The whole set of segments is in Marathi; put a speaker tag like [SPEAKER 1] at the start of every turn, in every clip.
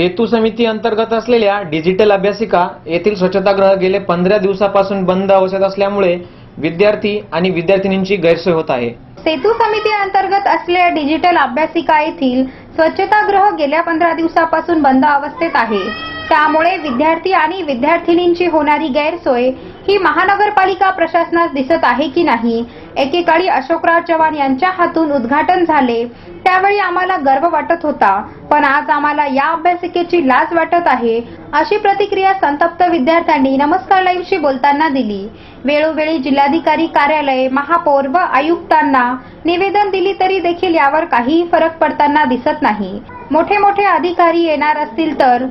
[SPEAKER 1] सेतू समिती अंतर्गत असलेल्या डिजिटल अभ्यासिका येथील स्वच्छतागृह गेले पंधरा दिवसापासून बंद अवस्थेत असल्यामुळे विद्यार्थी आणि विद्यार्थिनींची गैरसोय होत आहे.
[SPEAKER 2] सेतू समिती अंतर्गत असलेल्या डिजिटल अभ्यासिका येथील स्वच्छतागृह गेल्या पंधरा दिवसापासून बंद अवस्थेत आहे. त्यामुळे विद्यार्थी आणि विद्यार्थिनींची होणारी गैरसोय ही महानगरपालिका प्रशासनास दिसत आहे की नाही? एकेकाळी अशोकराव चव्हाण यांच्या हातून उद्घाटन झाले. त्यावेळी आम्हाला गर्व वाटत होता. पण आज आम्हाला या अभ्यासिकेची लाज वाटत आहे अशी प्रतिक्रिया संतप्त विद्यार्थ्यांनी नमस्कार लाईव्हशी बोलताना दिली. वेळोवेळी जिल्हाधिकारी कार्यालय महापौर व आयुक्तांना निवेदन दिली तरी देखील यावर काहीही फरक पडताना दिसत नाही. मोठे मोठे अधिकारी येणार असतील तर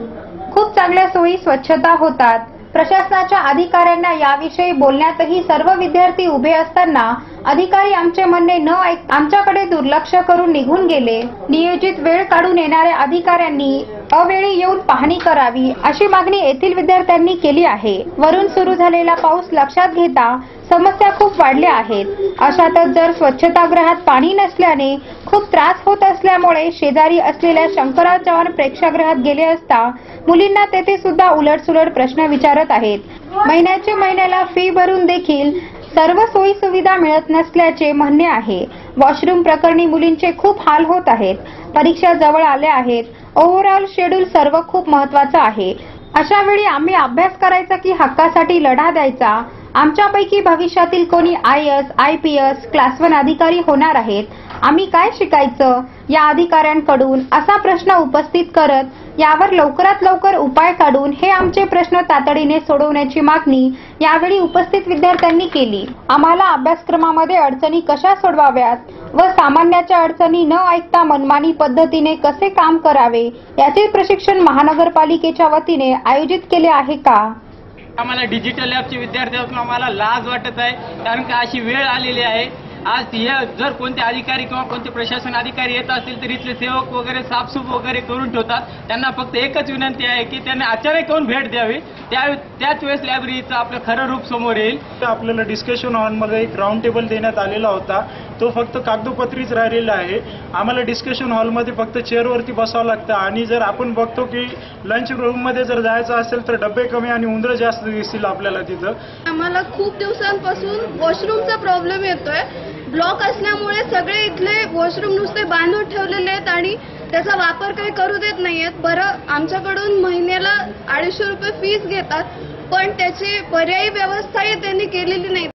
[SPEAKER 2] खूप चांगल्या सोयी स्वच्छता होतात. प्रशासनाच्या अधिकाऱ्यांना याविषयी बोलण्यातही सर्व विद्यार्थी उभे असताना अधिकारी आमचे म्हणणे न ऐक आमच्याकडे दुर्लक्ष करून निघून गेले. नियोजित वेळ काढून येणाऱ्या अधिकाऱ्यांनी अवेळी येऊन पाहणी करावी अशी मागणी येथील विद्यार्थ्यांनी केली आहे. वरून सुरू झालेला पाऊस लक्षात घेता समस्या खूप वाढल्या आहेत. अशातच जर स्वच्छतागृहात पाणी नसल्याने खूप त्रास होत असल्यामुळे शेजारी असलेल्या शंकरराव चव्हाण प्रेक्षागृहात गेले असता मुलींना तेथे सुद्धा उलटसुलट प्रश्न विचारत आहेत. महिन्याच्या महिन्याला फी भरून देखील सर्व सोयी सुविधा मिळत नसल्याचे म्हणणे आहे. वॉशरूम प्रकरणी मुलींचे खूप हाल होत आहेत. परीक्षा जवळ आल्या आहेत. ओव्हरऑल शेड्यूल सर्व खूप महत्वाचं आहे. अशा वेळी आम्ही अभ्यास करायचा की हक्कासाठी लढा द्यायचा? आमच्यापैकी भविष्यातील कोणी I S I P S class one अधिकारी होणार आहेत. आम्ही काय शिकायचं? या अधिकाऱ्यांकडून असा प्रश्न उपस्थित करत यावर लवकरात लवकर उपाय काढून हे आमचे प्रश्न तातडीने सोडवण्याची मागणी यावेळी उपस्थित विद्यार्थ्यांनी केली. आम्हाला अभ्यासक्रमामध्ये अडचणी कशा सोडवाव्यात व सामान्याच्या अडचणी न ऐकता मनमानी पद्धतीने कसे काम करावे याचे प्रशिक्षण महानगरपालिकेच्या वतीने आयोजित केले आहे का?
[SPEAKER 3] आम्हाला डिजिटल लॅबचे विद्यार्थी असून आम्हाला लाज वाटत आहे. कारण का अशी वेळ आलेली आहे. आज हे जर कोणते अधिकारी किंवा कोणते प्रशासन अधिकारी येत असतील तर इथले सेवक वगैरे साफसूफ वगैरे करून ठेवतात. त्यांना फक्त एकच विनंती आहे की त्यांना अचानक येऊन भेट द्यावी. त्या त्याच वेळेस लायब्ररीचं आपलं खरं रूप समोर येईल.
[SPEAKER 4] तर आपल्याला डिस्कशन हॉलमध्ये एक राऊंड टेबल देण्यात आलेला होता. तो फक्त कागदोपत्रीच राहिलेला आहे. आम्हाला डिस्कशन हॉलमध्ये फक्त चेअरवरती बसावं लागतं. आणि जर आपण बघतो की लंच रूममध्ये जर जायचं असेल तर डबे कमी आणि उंदरं जास्त दिसतील आपल्याला तिथं.
[SPEAKER 5] आम्हाला खूप दिवसांपासून वॉशरूमचा प्रॉब्लेम येतोय. ब्लॉक असल्यामुळे सगळे इथले वॉशरूम नुसते बांधून ठेवलेले आहेत आणि त्याचा वापर काही करू देत नाहीयेत. बरं आमच्याकडून महिन्याला अडीचशे रुपये फीस घेतात पण त्याची पर्यायी व्यवस्थाही त्यांनी केलेली नाही.